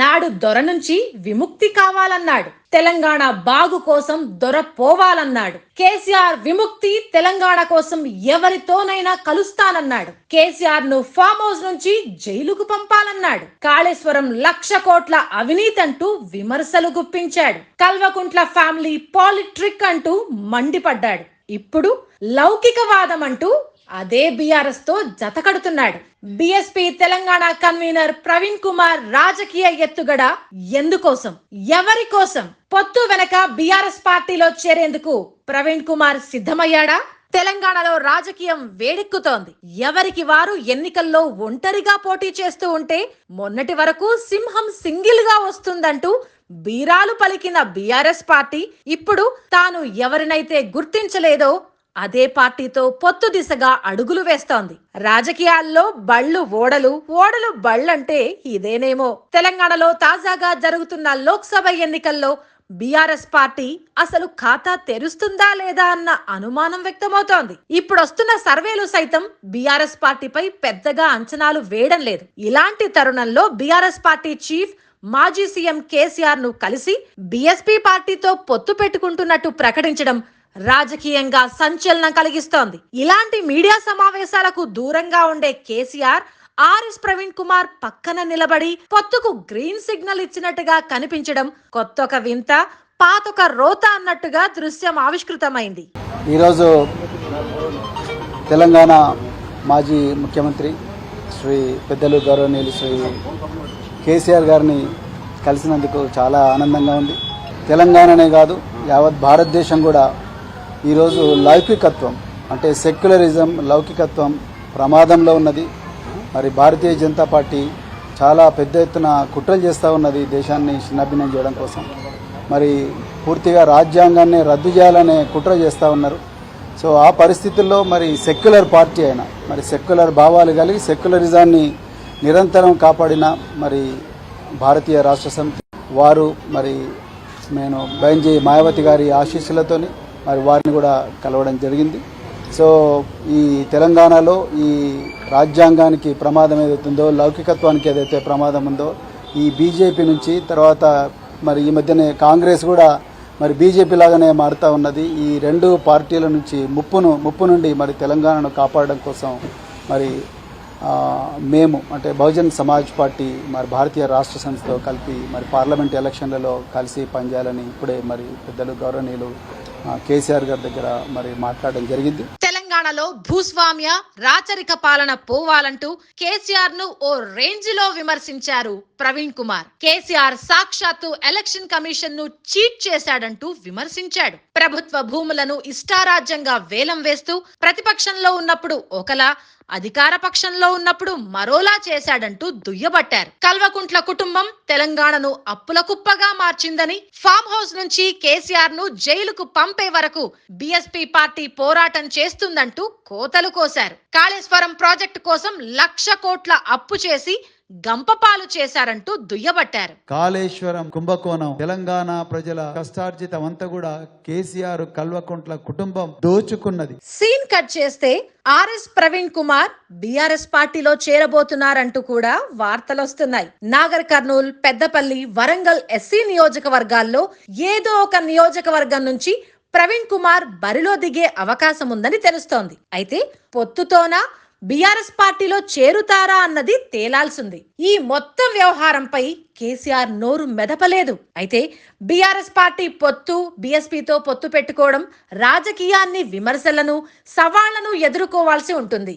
నాడు దొర నుంచి విముక్తి కావాలన్నాడు. తెలంగాణ బాగు కోసం దొర పోవాలన్నాడు. కేసీఆర్ విముక్తి తెలంగాణ కోసం ఎవరితోనైనా కలుస్తానన్నాడు. కేసీఆర్ను ఫామ్ హౌస్ నుంచి జైలుకు పంపాలన్నాడు. కాళేశ్వరం లక్ష కోట్ల అవినీతి అంటూ విమర్శలు గుప్పించాడు. కల్వకుంట్ల ఫ్యామిలీ పాలిట్రిక్ అంటూ మండిపడ్డాడు. ఇప్పుడు లౌకికవాదం అంటూ అదే బీఆర్ఎస్తో జతకడుతున్నాడు. బీఎస్పీ తెలంగాణ కన్వీనర్ ప్రవీణ్ కుమార్ రాజకీయ ఎత్తుగడ ఎందుకోసం? ఎవరి కోసం? పొత్తు వెనక బీఆర్ఎస్ పార్టీలో చేరేందుకు ప్రవీణ్ కుమార్ సిద్ధమయ్యాడా? తెలంగాణలో రాజకీయం వేడెక్కుతోంది. ఎవరికి వారు ఎన్నికల్లో ఒంటరిగా పోటీ చేస్తూ ఉంటే మొన్నటి వరకు సింహం సింగిల్గా వస్తుందంటూ బీరాలు పలికిన బీఆర్ఎస్ పార్టీ ఇప్పుడు తాను ఎవరినైతే గుర్తించలేదో అదే పార్టీతో పొత్తు దిశగా అడుగులు వేస్తోంది. రాజకీయాల్లో బళ్ళు ఓడలు ఓడలు బళ్ళంటే ఇదేనేమో. తెలంగాణలో తాజాగా జరుగుతున్న లోక్సభ ఎన్నికల్లో బీఆర్ఎస్ పార్టీ అసలు ఖాతా తెరుస్తుందా లేదా అన్న అనుమానం వ్యక్తమవుతోంది. ఇప్పుడు వస్తున్న సర్వేలు సైతం బీఆర్ఎస్ పార్టీపై పెద్దగా అంచనాలు వేయడం లేదు. ఇలాంటి తరుణంలో బీఆర్ఎస్ పార్టీ చీఫ్ మాజీ సీఎం కేసీఆర్ను కలిసి బీఎస్పీ పార్టీతో పొత్తు పెట్టుకుంటున్నట్టు ప్రకటించడం రాజకీయంగా సంచలనం కలిగిస్తోంది. ఇలాంటి మీడియా సమావేశాలకు దూరంగా ఉండే కేసీఆర్ ఆర్ఎస్ ప్రవీణ్ కుమార్ పక్కన నిలబడి పొత్తుకు గ్రీన్ సిగ్నల్ ఇచ్చినట్టుగా కనిపించడం కొత్త ఒక వింత పాతొక రోత అన్నట్టుగా దృశ్యం ఆవిష్కృతమైంది. ఈరోజు తెలంగాణ మాజీ ముఖ్యమంత్రి శ్రీ పెద్దలు గౌరవనీయులు శ్రీ కేసీఆర్ గారిని కలిసినందుకు చాలా ఆనందంగా ఉంది. తెలంగాణనే కాదు యావత్ భారతదేశం కూడా ఈరోజు లౌకికత్వం అంటే సెక్యులరిజం లౌకికత్వం ప్రమాదంలో ఉన్నది. మరి భారతీయ జనతా పార్టీ చాలా పెద్ద ఎత్తున కుట్రలు చేస్తూ ఉన్నది దేశాన్ని చిన్నభిన్నం చేయడం కోసం. మరి పూర్తిగా రాజ్యాంగాన్ని రద్దు చేయాలనే కుట్ర చేస్తూ ఉన్నారు. సో ఆ పరిస్థితుల్లో మరి సెక్యులర్ పార్టీ అయినా మరి సెక్యులర్ భావాలు కలిగి సెక్యులరిజాన్ని నిరంతరం కాపాడిన మరి భారతీయ రాష్ట్ర సమితి వారు మరి నేను బైంజీ మాయావతి గారి ఆశీస్సులతోని మరి వారిని కూడా కలవడం జరిగింది. సో ఈ తెలంగాణలో ఈ రాజ్యాంగానికి ప్రమాదం ఏదైతుందో లౌకికత్వానికి ఏదైతే ప్రమాదం ఉందో ఈ బీజేపీ నుంచి తర్వాత మరి ఈ మధ్యనే కాంగ్రెస్ కూడా మరి బీజేపీ లాగానే మారుతూ ఉన్నది. ఈ రెండు పార్టీల నుంచి ముప్పును ముప్పు నుండి మరి తెలంగాణను కాపాడడం కోసం మరి మేము అంటే బహుజన్ సమాజ్ పార్టీ మరి భారతీయ రాష్ట్ర సంస్థతో కలిపి మరి పార్లమెంట్ ఎలక్షన్లలో కలిసి పనిచేయాలని ఇప్పుడే మరి పెద్దలు గౌరవనీయులు కేసీఆర్ గారి దగ్గర మరి మాట్లాడడం జరిగింది. తెలంగాణలో భూస్వామ్య రాచరిక పాలన పోవాలంటూ కేసీఆర్ను ఓ రేంజ్లో విమర్శించారు ప్రవీణ్ కుమార్. కేసీఆర్ సాక్షాత్తు ఎలక్షన్ కమిషన్ను చీట్ చేశాడంటూ విమర్శించాడు. ప్రభుత్వ భూములను ఇష్టారాజ్యంగా వేలం వేస్తూ ప్రతిపక్షంలో ఉన్నప్పుడు ఒకలా అధికార పక్షంలో ఉన్నప్పుడు మరోలా చేశాడంటూ దుయ్యబట్టారు. కల్వకుంట్ల కుటుంబం తెలంగాణను అప్పుల కుప్పగా మార్చిందని ఫామ్ హౌస్ నుంచి కేసీఆర్ను జైలుకు పంపే వరకు బీఎస్పీ పార్టీ పోరాటం చేస్తుందంటూ కోతలు కోశారు. కాళేశ్వరం ప్రాజెక్టు కోసం లక్ష కోట్ల అప్పు చేసి గంపపాలు చేశారంటూ దుయ్యబట్టారు. కాళేశ్వరం కుంభకోణం తెలంగాణ ప్రజల కష్టార్జితం అంతా కూడా కేసీఆర్ కల్వకుంట్ల కుటుంబం దోచుకున్నది. సీన్ కట్ చేస్తే ఆర్ఎస్ ప్రవీణ్ కుమార్ బీఆర్ఎస్ పార్టీలో చేరబోతున్నారంటూ కూడా వార్తలొస్తున్నాయి. నాగర్ కర్నూల్ పెద్దపల్లి వరంగల్ ఎస్సీ నియోజకవర్గాల్లో ఏదో ఒక నియోజకవర్గం నుంచి ప్రవీణ్ కుమార్ బరిలో దిగే అవకాశం ఉందని తెలుస్తోంది. అయితే పొత్తుతోనా బీఆర్ఎస్ పార్టీలో చేరుతారా అన్నది తేలాల్సింది. ఈ మొత్తం వ్యవహారంపై కేసీఆర్ నోరు మెదపలేదు. అయితే బీఆర్ఎస్ పార్టీ పొత్తు బీఎస్పీతో పొత్తు పెట్టుకోవడం రాజకీయాన్ని విమర్శలను సవాళ్ళను ఎదుర్కోవాల్సి ఉంటుంది.